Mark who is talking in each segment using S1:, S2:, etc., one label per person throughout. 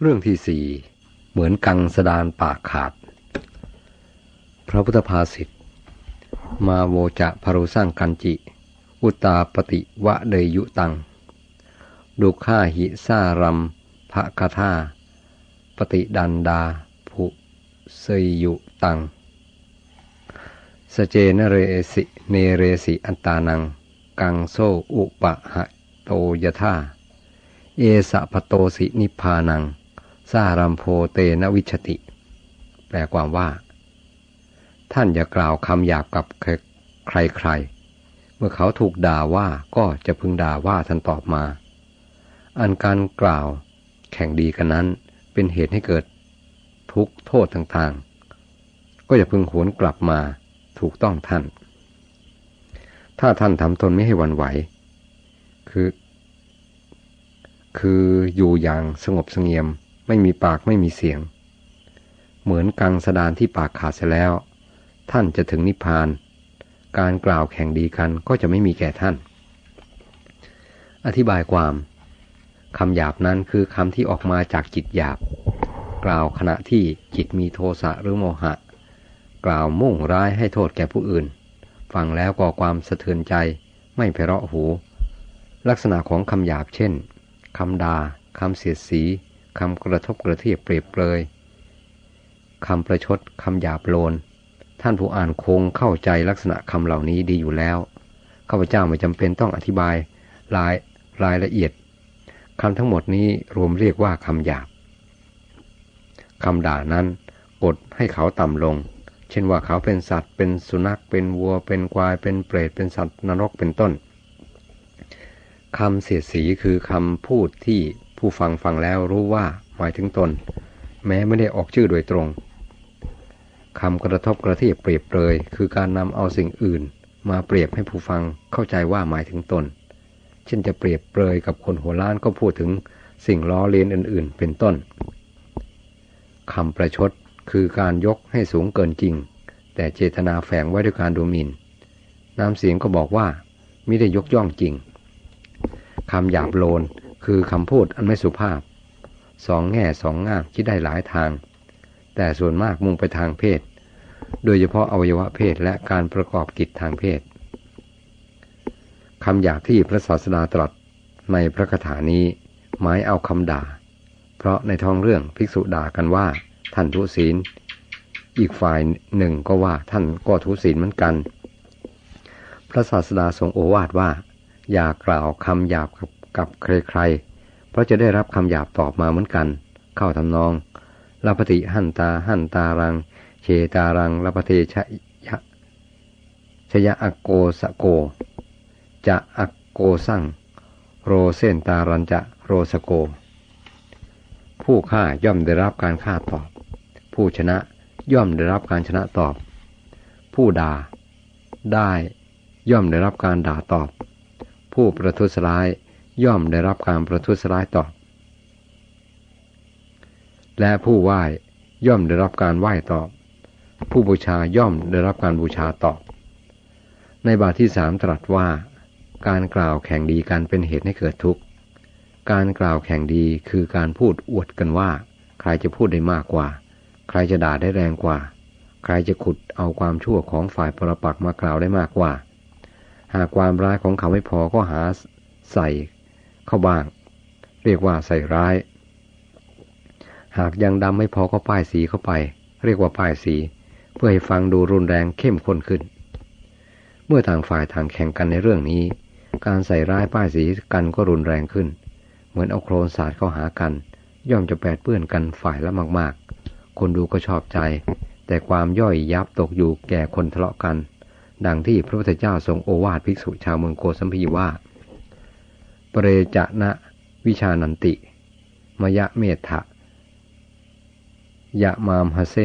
S1: เรื่องที่สี่เหมือนกังสดานปากขาด พระพุทธภาษิตมาโวจะพารุสร้างกันจิ อุตาปฏิวะเดยยุตัง ดุข้าหิสารัมภะคาธาปฏิดันดาภุเสยยุตัง สเจนเรสิเนเรสิอันตานัง กังโซอุปะหะโตยธาเอสะพโตสินิพานัง สารัมโพเตนวิชติ แปลความว่า ท่านอย่ากล่าวคำหยาบกับใครๆ เมื่อเขาถูกด่าว่าก็จะพึงด่าว่าท่านตอบมา อันการกล่าวแข่งดีกันนั้นเป็นเหตุให้เกิดทุกโทษต่างๆ ก็จะพึงหวนกลับมาถูกต้องท่าน ถ้าท่านทำตนไม่ให้วันไหว คือ คืออยู่อย่างสงบสงเงียม ไม่มีปากไม่มีเสียง เหมือนกังสดานที่ปากขาดเสียแล้ว ท่านจะถึงนิพพาน การกล่าวแข่งดีกันก็จะไม่มีแก่ท่าน อธิบายความคำหยาบนั้นคือคำที่ออกมาจากจิตหยาบ กล่าวขณะที่จิตมีโทสะหรือโมหะ กล่าวมุ่งร้ายให้โทษแก่ผู้อื่น ฟังแล้วก่อความสะเทือนใจไม่เพราะหู ลักษณะของคำหยาบเช่นคำดา่าคำเสียดสี คำกระทบกระเทียบเปรียบเปรยคำประชดคำหยาบโลน ท่านผู้อ่านคงเข้าใจลักษณะคำเหล่านี้ดีอยู่แล้วข้าพเจ้าไม่จำเป็นต้องอธิบายรายรายละเอียดคำทั้งหมดนี้รวมเรียกว่าคำหยาบคำด่านั้นกดให้เขาต่ำลง เช่นว่าเขาเป็นสัตว์ เป็นสุนัข เป็นวัว เป็นควาย เป็นเปรต เป็นสัตว์นรก เป็นต้น คำเสียดสีคือคำพูดที่ ผู้ฟังฟังแล้วรู้ว่าหมายถึงตน แม้ไม่ได้ออกชื่อโดยตรงคำกระทบกระเทียบเปรียบเปรยคือการนำเอาสิ่งอื่น มาเปรียบให้ผู้ฟังเข้าใจว่าหมายถึงตน เช่นจะเปรียบเปรยกับคนหัวล้านก็พูดถึงสิ่งล้อเลียนอื่น ๆ เป็นต้นคำประชดคือการยกให้สูงเกินจริง แต่เจตนาแฝงไว้ด้วยการดูหมิน่นน้ำเสียงก็บอกว่าไม่ได้ยกย่องจริงคำหยาบโลน คือคำพูดอันไม่สุภาพ สองแง่สองง่ามคิดได้หลายทาง แต่ส่วนมากมุ่งไปทางเพศ โดยเฉพาะอวัยวะเพศและการประกอบกิจทางเพศคำหยาบที่พระศาสดาตรัสในพระคาถานี้หมายเอาคำด่า เพราะในท้องเรื่องภิกษุด่ากันว่า ท่านทุศีล อีกฝ่ายหนึ่งก็ว่าท่านก็ทุศีลเหมือนกัน พระศาสดาทรงโอวาทว่า อย่ากล่าวคำหยาบกับ กับใครๆ เพราะจะได้รับคำหยาบตอบมาเหมือนกัน เข้าทำนองลาปฏิหันตาหันตารัง เชตารังลาปเทชยะชยะอโกสโก จะอโกสั่งโรเซนตารันจะโรสโก ผู้ฆ่าย่อมได้รับการฆ่าตอบ ผู้ชนะย่อมได้รับการชนะตอบ ผู้ด่า ได้ย่อมได้รับการด่าตอบ ผู้ประทุษร้าย ย่อมได้รับการประทุษร้ายตอบ และผู้ไหว้ย่อมได้รับการไหว้ตอบ ผู้บูชาย่อมได้รับการบูชาตอบ ในบาทที่สามตรัสว่า การกล่าวแข่งดีกันเป็นเหตุให้เกิดทุกข์ การกล่าวแข่งดีคือการพูดอวดกันว่า ใครจะพูดได้มากกว่า ใครจะด่าได้แรงกว่า ใครจะขุดเอาความชั่วของฝ่ายปรปักมากล่าวได้มากกว่า หากความร้ายของเขาไม่พอก็หาใส่ เข้าบ้าง เรียกว่าใส่ร้าย หากยังดำไม่พอก็ป้ายสีเข้าไป เรียกว่าป้ายสี เพื่อให้ฟังดูรุนแรงเข้มข้นขึ้น เมื่อต่างฝ่ายต่างแข่งกันในเรื่องนี้ การใส่ร้ายป้ายสีกันก็รุนแรงขึ้น เหมือนเอาโครนสาดเข้าหากัน ย่อมจะแปดเปื้อนกันฝ่ายละมาก ๆ คนดูก็ชอบใจ แต่ความย่อยยับตกอยู่แก่คนทะเลาะกันดังที่พระพุทธเจ้าทรงโอวาทภิกษุชาวเมืองโกสัมพีว่า ปรจะนะวิชานันติ มยะเมธะยะมามฮเซ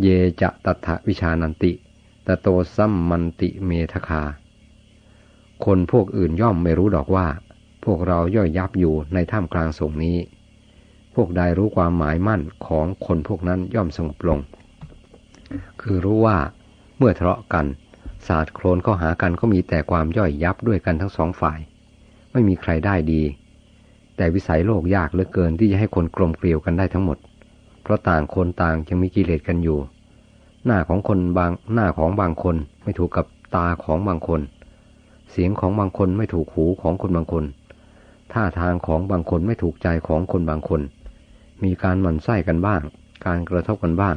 S1: เยจะตัถะวิชานันติตโตซัมมันติเมทคา คนพวกอื่นย่อมไม่รู้ดอกว่า พวกเราย่อยยับอยู่ในท่ามกลางสงนี้ พวกใดรู้ความหมายมั่นของคนพวกนั้นย่อมสงบลง คือรู้ว่าเมื่อทะเลาะกัน ศาสตร์โครนเข้าหากันก็มีแต่ความย่อยยับด้วยกันทั้งสองฝ่าย ไม่มีใครได้ดี แต่วิสัยโลกยากเหลือเกินที่จะให้คนกลมเกลียวกันได้ทั้งหมด เพราะต่างคนต่างยังมีกิเลสกันอยู่ หน้าของคนบางหน้าของบางคนไม่ถูกกับตาของบางคน เสียงของบางคนไม่ถูกหูของคนบางคนท่าทางของบางคนไม่ถูกใจของคนบางคน มีการหมั่นไส้กันบ้าง การกระทบกันบ้าง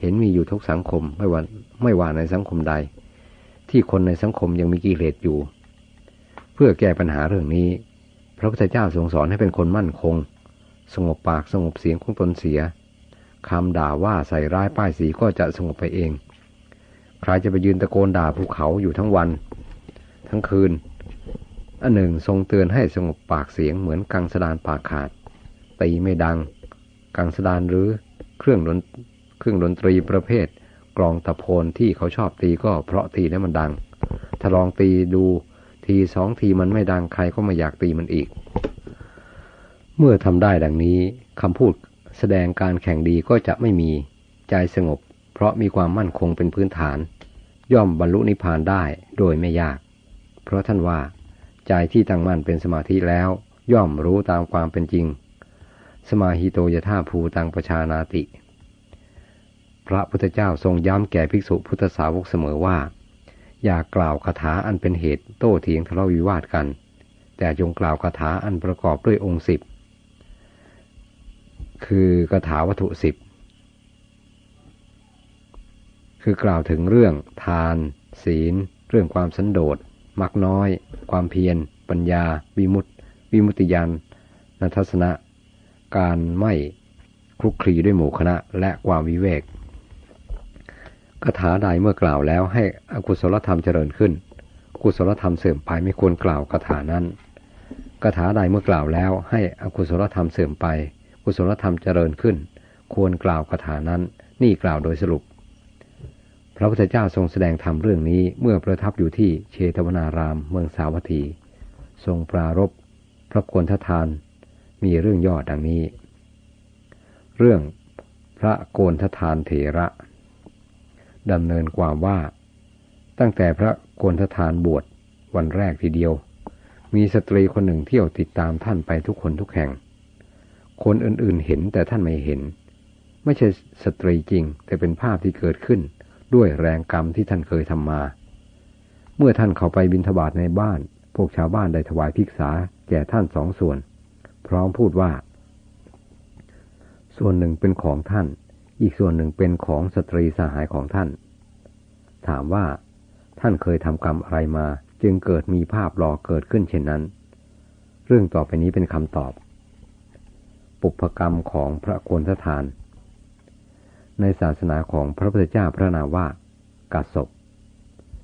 S1: เห็นมีอยู่ทุกสังคมไม่ว่าไม่ว่าในสังคมใด ที่คนในสังคมยังมีกิเลสอยู่ เพื่อแก้ปัญหาเรื่องนี้ พระพุทธเจ้าทรงสอนให้เป็นคนมั่นคง สงบปากสงบเสียงของตนเสียคำด่าว่าใส่ร้ายป้ายสีก็จะสงบไปเอง ใครจะไปยืนตะโกนด่าภูเขาอยู่ทั้งวัน ทั้งคืน อันหนึ่งทรงเตือนให้สงบปากเสียงเหมือนกังสดานปากขาด ตีไม่ดัง กังสดานหรือเครื่องดนเครื่องดนตรีประเภท กลองตะโพนที่เขาชอบตีก็เพราะตีแล้วมันดัง ถ้าลองตีดู ทีสองทีมันไม่ดังใครก็ไม่อยากตีมันอีก เมื่อทำได้ดังนี้คำพูดแสดงการแข่งดีก็จะไม่มีใจสงบ เพราะมีความมั่นคงเป็นพื้นฐาน ย่อมบรรลุนิพพานได้โดยไม่ยาก เพราะท่านว่า ใจที่ตั้งมั่นเป็นสมาธิแล้ว ย่อมรู้ตามความเป็นจริง สมาหิโตยธาภูตังประชานาติ พระพุทธเจ้าทรงย้ำแก่ภิกษุพุทธสาวกเสมอว่า อย่ากล่าวคาถาอันเป็นเหตุโต้เถียงทะเลาะวิวาทกัน แต่จงกล่าวคาถาอันประกอบด้วยองค์สิบคือกถาวัตถุสิบคือกล่าวถึงเรื่องทาน ศีล เรื่องความสันโดษมักน้อย ความเพียร ปัญญา วิมุตติ วิมุตติยานนัทสนะ การไม่คลุกคลีด้วยหมู่คณะและความวิเวก คาถาใดเมื่อกล่าวแล้วให้อกุศลธรรมเจริญขึ้น กุศลธรรมเสื่อมไปไม่ควรกล่าวคาถานั้นคาถาใดเมื่อกล่าวแล้ว ให้อกุศลธรรมเสื่อมไป กุศลธรรมเจริญขึ้น ควรกล่าวคาถานั้น นี่กล่าวโดยสรุป พระพุทธเจ้าทรงแสดงธรรมเรื่องนี้เมื่อประทับอยู่ที่เชตวนารามเมืองสาวัตถี ทรงปรารบพระกวนททาน มีเรื่องย่อดังนี้ เรื่องพระโกนททานเถระ ดำเนินความว่า ตั้งแต่พระโกนททานบวชวันแรกทีเดียว มีสตรีคนหนึ่งเที่ยวติดตามท่านไปทุกคนทุกแห่ง คนอื่นๆเห็นแต่ท่านไม่เห็น ไม่ใช่สตรีจริง แต่เป็นภาพที่เกิดขึ้นด้วยแรงกรรมที่ท่านเคยทำมา เมื่อท่านเข้าไปบินทบาทในบ้าน พวกชาวบ้านได้ถวายภิกษาแก่ท่านสองส่วน พร้อมพูดว่า ส่วนหนึ่งเป็นของท่าน อีกส่วนหนึ่งเป็นของสตรีสหายของท่าน ถามว่า ท่านเคยทำกรรมอะไรมา จึงเกิดมีภาพหลอกเกิดขึ้นเช่นนั้น เรื่องต่อไปนี้เป็นคำตอบ ปุพกรรมของพระโกนทาน ในศาสนาของพระพุทธเจ้าพระนามว่ากัสศ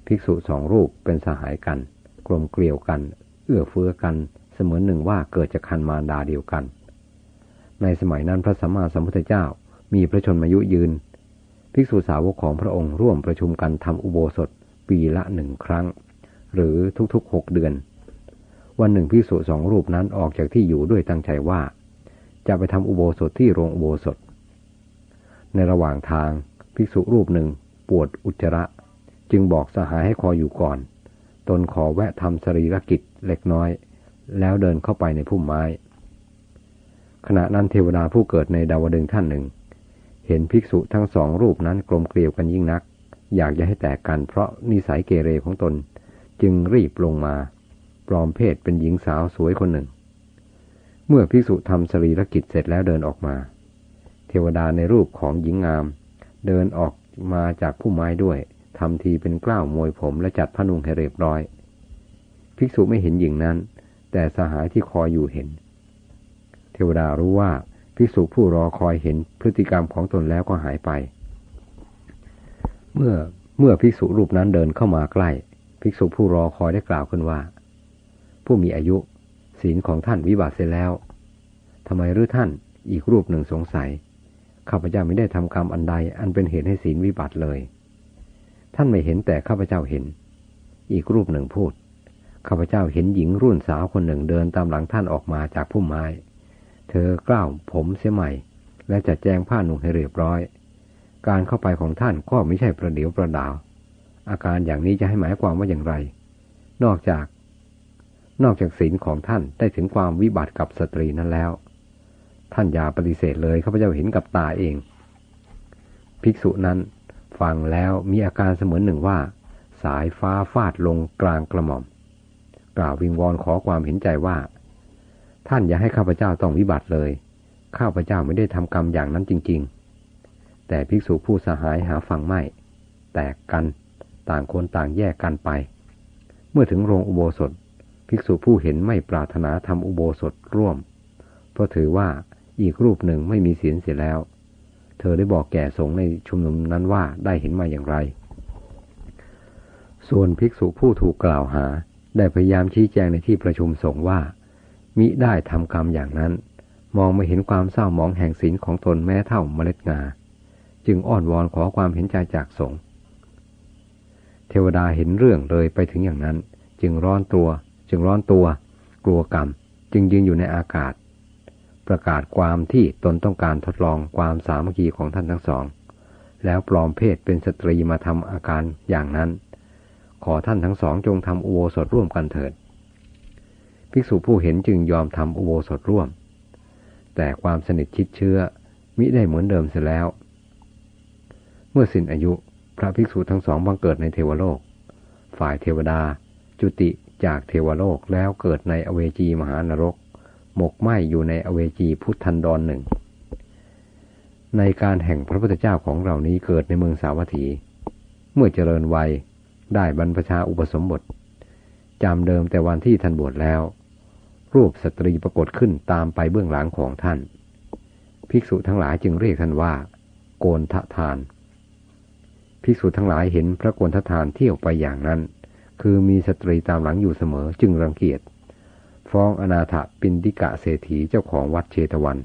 S1: ภิกษุสองรูปเป็นสหายกัน กลมเกลียวกัน เอื้อเฟื้อกัน เสมือนหนึ่งว่าเกิดจากคันมารดาเดียวกัน ในสมัยนั้นพระสัมมาสัมพุทธเจ้า มีพระชนมายุยืน ภิกษุสาวกของพระองค์ร่วมประชุมกันทำอุโบสถปีละหนึ่งครั้ง หรือทุกๆหกเดือน วันหนึ่งภิกษุสองรูปนั้นออกจากที่อยู่ด้วยตั้งใจว่า จะไปทำอุโบสถที่โรงอุโบสถ ในระหว่างทางภิกษุรูปหนึ่งปวดอุจจาระจึงบอกสหายให้คอยอยู่ก่อน ตนขอแวะทำสรีรกิจเล็กน้อย แล้วเดินเข้าไปในพุ่มไม้ ขณะนั้นเทวดาผู้เกิดในดาวดึงท่านหนึ่ง เห็นภิกษุทั้งสองรูปนั้นกลมเกลียวกันยิ่งนัก อยากจะให้แตกกันเพราะนิสัยเกเรของตน จึงรีบลงมา ปลอมเพศเป็นหญิงสาวสวยคนหนึ่ง เมื่อภิกษุทำสรีรกิจเสร็จแล้วเดินออกมา เทวดาในรูปของหญิงงาม เดินออกมาจากผู้ไม้ด้วยทำทีเป็นกล้าวมวยผมและจัดผ้านุ่งให้เรียบร้อย ภิกษุไม่เห็นหญิงนั้น แต่สหายที่คอยอยู่เห็น เทวดารู้ว่า ภิกษุผู้รอคอยเห็นพฤติกรรมของตนแล้วก็หายไป เมื่อเมื่อภิกษุรูปนั้นเดินเข้ามาใกล้ ภิกษุผู้รอคอยได้กล่าวขึ้นว่า ผู้มีอายุศีลของท่านวิบัติเสร็จแล้วทำไมหรือท่านอีกรูปหนึ่งสงสัยข้าพเจ้าไม่ได้ทำกรรมอันใด อันเป็นเหตุให้ศีลวิบัติเลย ท่านไม่เห็นแต่ข้าพเจ้าเห็น อีกรูปหนึ่งพูดข้าพเจ้าเห็นหญิงรุ่นสาวคนหนึ่งเดินตามหลังท่านออกมาจากพุ่มไม้ เธอกล้าวผมเสียใหม่ และจัดแจงผ้าหนุ่งให้เรียบร้อย การเข้าไปของท่านก็ไม่ใช่ประเดี๋ยวประดาว อาการอย่างนี้จะให้หมายความว่าอย่างไร นอกจาก นอกจากศีลของท่านได้ถึงความวิบัติกับสตรีนั้นแล้ว ท่านอย่าปฏิเสธเลยข้าพเจ้าเห็นกับตาเอง ภิกษุนั้นฟังแล้วมีอาการเสมือนหนึ่งว่า สายฟ้าฟาดลงกลางกระหม่อม กล่าววิงวอนขอความเห็นใจว่า ท่านอย่าให้ข้าพเจ้าต้องวิบัติเลย ข้าพเจ้าไม่ได้ทำกรรมอย่างนั้นจริง ๆ แต่ภิกษุผู้สหายหาฟังไม่ แตกกัน ต่างคนต่างแยกกันไป เมื่อถึงโรงอุโบสถ ภิกษุผู้เห็นไม่ปรารถนาทำอุโบสถร่วม เพราะถือว่าอีกรูปหนึ่งไม่มีศีลเสียแล้ว เธอได้บอกแก่สงในชุมนุมนั้นว่าได้เห็นมาอย่างไร ส่วนภิกษุผู้ถูกกล่าวหาได้พยายามชี้แจงในที่ประชุมสงฆ์ว่า มิได้ทำกรรมอย่างนั้น มองไม่เห็นความเศร้าหมองแห่งศีลของตนแม้เท่าเมล็ดงา จึงอ้อนวอนขอความเห็นใจจากสงฆ์เทวดาเห็นเรื่องเลยไปถึงอย่างนั้น จึงร้อนตัว จึงร้อนตัว กลัวกรรม จึงยืนอยู่ในอากาศ ประกาศความที่ตนต้องการทดลองความสามัคคีของท่านทั้งสอง แล้วปลอมเพศเป็นสตรีมาทำอาการอย่างนั้น ขอท่านทั้งสองจงทำอุโบสถร่วมกันเถิด ภิกษุผู้เห็นจึงยอมทำอุโบสถร่วม แต่ความสนิทชิดเชื้อมิได้เหมือนเดิมเสียแล้ว เมื่อสิ้นอายุพระภิกษุทั้งสองบังเกิดในเทวโลก ฝ่ายเทวดา จุติจากเทวโลกแล้วเกิดในอเวจีมหานรก หมกไหมอยู่ในอเวจีพุทธันดรหนึ่ง ในการแห่งพระพุทธเจ้าของเรานี้เกิดในเมืองสาวัตถี เมื่อเจริญวัยได้บรรพชาอุปสมบทจำเดิมแต่วันที่ท่านบวชแล้ว รูปสตรีปรากฏขึ้นตามไปเบื้องหลังของท่าน ภิกษุทั้งหลายจึงเรียกท่านว่า โกนทะทาน ภิกษุทั้งหลายเห็นพระโกนทะทานเที่ยวไปอย่างนั้น คือมีสตรีตามหลังอยู่เสมอจึงรังเกียจ ฟ้องอนาถปินดิกะเศรษฐีเจ้าของวัดเชตวัน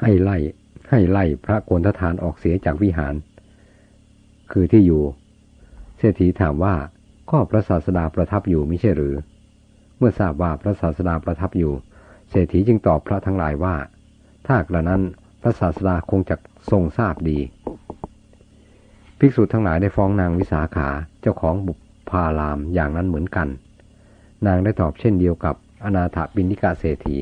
S1: ให้ไล่ให้ไล่พระโกนทะทานออกเสียจากวิหาร คือที่อยู่ เศรษฐีถามว่าก็พระศาสดาประทับอยู่ไม่ใช่หรือ มื่อทราบว่าพระศาสดาประทับอยู่ เศรษฐีจึงตอบพระทั้งหลายว่า ถ้ากระนั้นพระศาสดาคงจะทรงทราบดี ภิกษุทั้งหลายได้ฟ้องนางวิสาขาเจ้าของบุพารามอย่างนั้นเหมือนกัน นางได้ตอบเช่นเดียวกับอนาถบินิกาเศรษฐี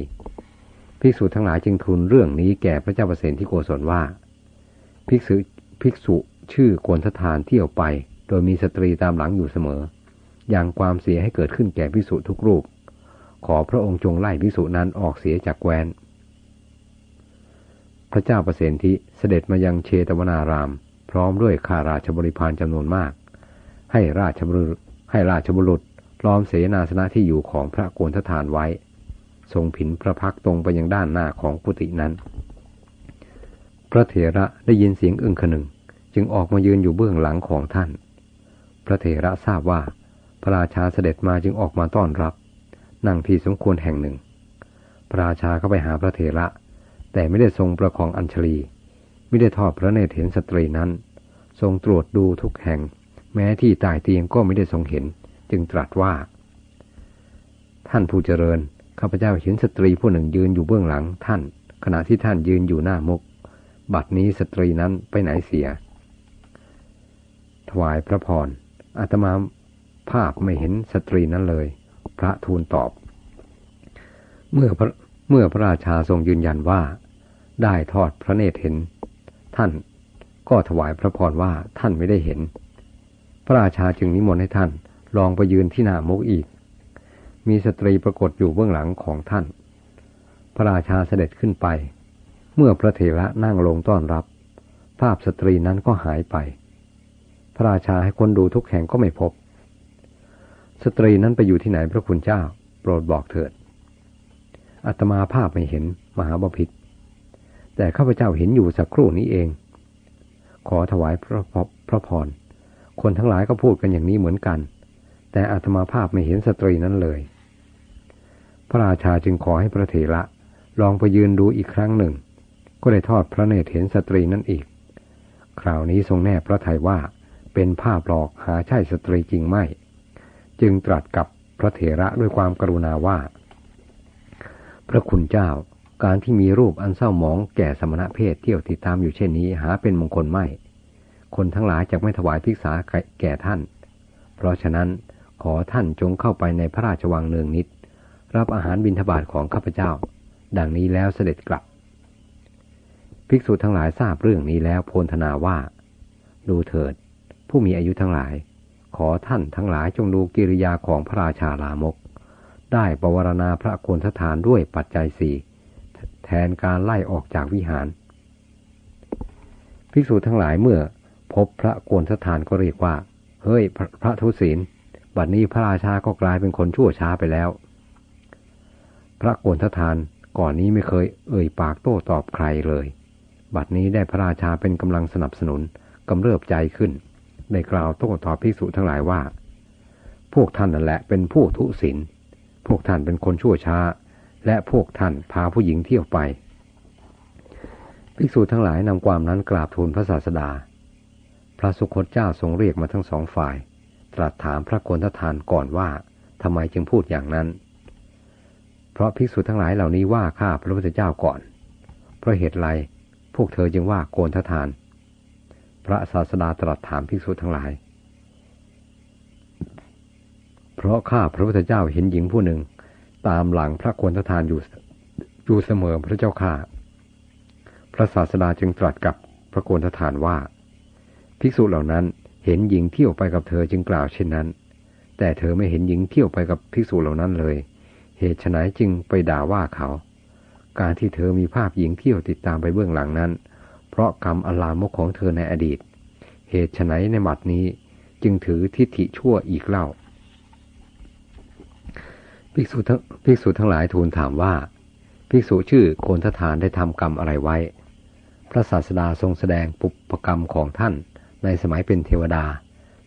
S1: ภิกษุทั้งหลายจึงทูลเรื่องนี้แก่พระเจ้าประเสนที่โกศลว่า ภิกษุภิกษุชื่อโกนททานเที่ยวไป โดยมีสตรีตามหลังอยู่เสมออ ย่างความเสียให้เกิดขึ้นแก่ภิกษุทุกรูป ขอพระองค์จงไล่ภิกษุนั้นออกเสียจากแคว้น พระเจ้าประเสนที่เสด็จมายังเชตวนาราม พร้อมด้วยข้าราชบริพารจำนวนมาก ให้ราชบุรุษให้ราชบุรุษล้อมเสนาสนะที่อยู่ของพระโกนททานไว้ ทรงผินพระพักตรงไปยังด้านหน้าของกุฏินั้น พระเถระได้ยินเสียงอึ้งขนึง จึงออกมายืนอยู่เบื้องหลังของท่าน พระเถระทราบว่า พระราชาเสด็จมาจึงออกมาต้อนรับ นั่งที่สมควรแห่งหนึ่ง พระราชาเข้าไปหาพระเถระ แต่ไม่ได้ทรงประคองอัญชลี ไม่ได้ทอดพระเนตรเห็นสตรีนั้น ทรงตรวจดูทุกแห่ง แม้ที่ตายเตียงก็ไม่ได้ทรงเห็น จึงตรัสว่า ท่านผู้เจริญ ข้าพเจ้าเห็นสตรีผู้หนึ่งยืนอยู่เบื้องหลังท่าน ขณะที่ท่านยืนอยู่หน้ามุก บัดนี้สตรีนั้นไปไหนเสีย ถวายพระพรอาตมา ภาพไม่เห็นสตรีนั้นเลย พระทูลตอบ เมื่อพระเมื่อพระราชาทรงยืนยันว่า ได้ทอดพระเนตรเห็น ท่านก็ถวายพระพรว่าท่านไม่ได้เห็น พระราชาจึงนิมนต์ให้ท่านลองไปยืนที่หน้ามุกอีก มีสตรีปรากฏอยู่เบื้องหลังของท่าน พระราชาเสด็จขึ้นไป เมื่อพระเถระนั่งลงต้อนรับ ภาพสตรีนั้นก็หายไป พระราชาให้คนดูทุกแห่งก็ไม่พบ สตรีนั้นไปอยู่ที่ไหนพระคุณเจ้า โปรดบอกเถิดอัตมาภาพไม่เห็นมหาบพิษแต่ข้าพเจ้าเห็นอยู่สักครู่นี้เอง ขอถวายพระพระพรคนทั้งหลายก็พูดกันอย่างนี้เหมือนกัน แต่อาตมาภาพไม่เห็นสตรีนั้นเลย พระราชาจึงขอให้พระเถระลองไปยืนดูอีกครั้งหนึ่ง ก็ได้ทอดพระเนตรเห็นสตรีนั้นอีก คราวนี้ทรงแน่พระทัยว่าเป็นภาพหลอกหาใช่สตรีจริงไม่ จึงตรัสกับพระเถระด้วยความกรุณาว่า พระคุณเจ้าการที่มีรูปอันเศร้าหมองแก่สมณะเพศเที่ยวติดตามอยู่เช่นนี้หาเป็นมงคลไม่ คนทั้งหลายจะไม่ถวายภิกษาแก่ท่าน เพราะฉะนั้นขอท่านจงเข้าไปในพระราชวังเนืองนิด รับอาหารบิณฑบาตของข้าพเจ้า ดังนี้แล้วเสด็จกลับ ภิกษุทั้งหลายทราบเรื่องนี้แล้วโพลธนาว่า ดูเถิด ผู้มีอายุทั้งหลาย ขอท่านทั้งหลายจงดูกิริยาของพระราชาลามก ได้ปวารณาพระโกนทฐานด้วยปัจจัยสี่แทนการไล่ออกจากวิหาร ภิกษุทั้งหลายเมื่อพบพระโกนทฐานก็เรียกว่า เฮ้ยพระพระทุศีลบัดนี้พระราชาก็กลายเป็นคนชั่วช้าไปแล้ว พระโกนทฐานก่อนนี้ไม่เคยเอ่ยปากโต้ตอบใครเลย บัดนี้ได้พระราชาเป็นกำลังสนับสนุนกำเริบใจขึ้น ได้กล่าวโต้ตอบภิกษุทั้งหลายว่า พวกท่านนั่นแหละเป็นผู้ทุศีลพวกท่านเป็นคนชั่วช้า และพวกท่านพาผู้หญิงเที่ยวไป ภิกษุทั้งหลายนำความนั้นกราบทูลพระศาสดา พระสุคตเจ้าทรงเรียกมาทั้งสองฝ่าย ตรัสถามพระโกนททานก่อนว่าทำไมจึงพูดอย่างนั้น เพราะภิกษุทั้งหลายเหล่านี้ว่าข้าพระพุทธเจ้าก่อน เพราะเหตุไรพวกเธอจึงว่าโกนททาน พระศาสดาตรัสถามภิกษุทั้งหลาย เพราะข้าพระพุทธเจ้าเห็นหญิงผู้หนึ่ง ตามหลังพระโกนททานอยู่อยู่เสมอพระเจ้าข้าพระศาสดาจึงตรัสกับพระโกนททานว่า ภิกษุเหล่านั้นเห็นหญิงเที่ยวไปกับเธอจึงกล่าวเช่นนั้น แต่เธอไม่เห็นหญิงเที่ยวไปกับภิกษุเหล่านั้นเลย เหตุไฉนจึงไปด่าว่าเขา การที่เธอมีภาพหญิงเที่ยวติดตามไปเบื้องหลังนั้น เพราะกรรมอลามกของเธอในอดีต เหตุไฉนในบัดนี้จึงถือทิฏฐิชั่วอีกเล่า ภิกษุทั้งภิกษุทั้งหลายทูลถามว่า ภิกษุชื่อโกนททานได้ทำกรรมอะไรไว้ พระศาสดาทรงแสดงปุปกรรมของท่านในสมัยเป็นเทวดา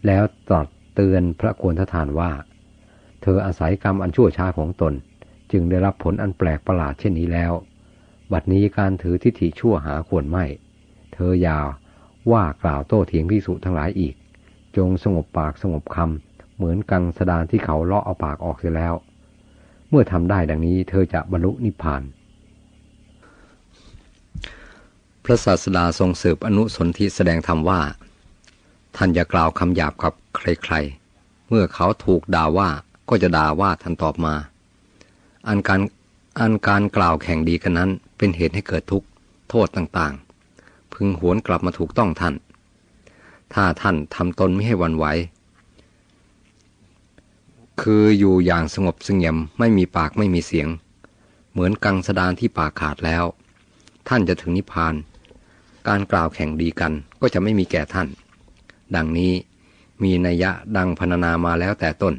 S1: แล้วตรัสเตือนพระโกนททานว่า เธออาศัยกรรมอันชั่วช้าของตน จึงได้รับผลอันแปลกประหลาดเช่นนี้แล้ว บัดนี้การถือทิฏฐิชั่วหาควรไม่ เธออย่าว่ากล่าวโต้เถียงพิสุทั้งหลายอีก จงสงบปากสงบคำเหมือนกังสดานที่เขาเลาะเอาปากออกเสียแล้ว เมื่อทำได้ดังนี้เธอจะบรรลุนิพพาน พระศาสดาทรงสืบอนุสนธิแสดงธรรมว่า ท่านอย่ากล่าวคำหยาบกับใครๆ เมื่อเขาถูกด่าว่าก็จะด่าว่าท่านตอบมา อันการอันการกล่าวแข่งดีกันนั้นเป็นเหตุให้เกิดทุกข์โทษต่างๆ พึงหวนกลับมาถูกต้องท่าน ถ้าท่านทำตนไม่ให้วันไหว คืออยู่อย่างสงบเสงี่ยมไม่มีปากไม่มีเสียง เหมือนกังสดานที่ปากขาดแล้ว ท่านจะถึงนิพพาน การกล่าวแข่งดีกันก็จะไม่มีแก่ท่าน ดังนี้มีนัยยะดังพรรณนามาแล้วแต่ต้น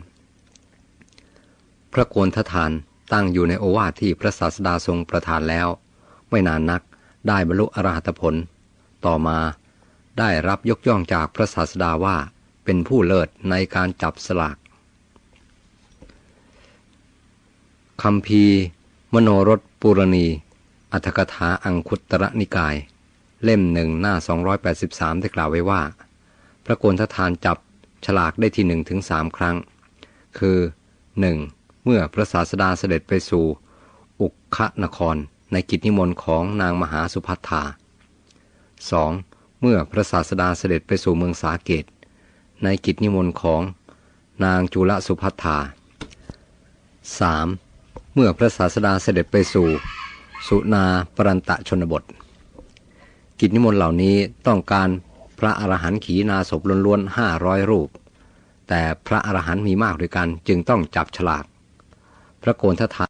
S1: พระโกนททานตั้งอยู่ในโอวาทที่พระศาสดาทรงประทานแล้ว ไม่นานนักได้บรรลุอรหัตผล ต่อมา ได้รับยกย่องจากพระศาสดาว่าเป็นผู้เลิศในการจับสลากคำพีมโนรสปุรณี อัธกถาอังคุตระนิกาย เล่มหนึ่งหน้า 283 ได้กล่าวไว้ว่า พระโกนททานจับฉลากได้ที่หนึ่งถึงสามครั้ง คือ 1. เมื่อพระศาสดาเสด็จไปสู่ อุกคะนคร ในกิจนิมนต์ของนางมหาสุภัทธา 2. เมื่อพระศาสดาเสด็จไปสู่เมืองสาเกต ในกิจนิมนต์ของนางจุลสุภัทธา 3. เมื่อพระศาสดาเสด็จไปสู่ สุนาปรันตะชนบท กิจนิมนต์เหล่านี้ต้องการพระอรหันต์ขีณาศพล้วนๆห้าร้อยรูป แต่พระอรหันต์มีมากด้วยกันจึงต้องจับฉลาก พระโกนททา